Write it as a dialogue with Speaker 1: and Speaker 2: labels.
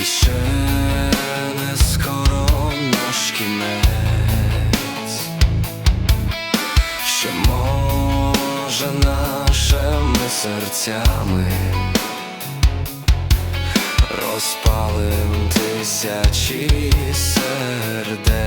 Speaker 1: І не скоро наш кінець. Ще може нашими серцями Розпалим тисячі сердець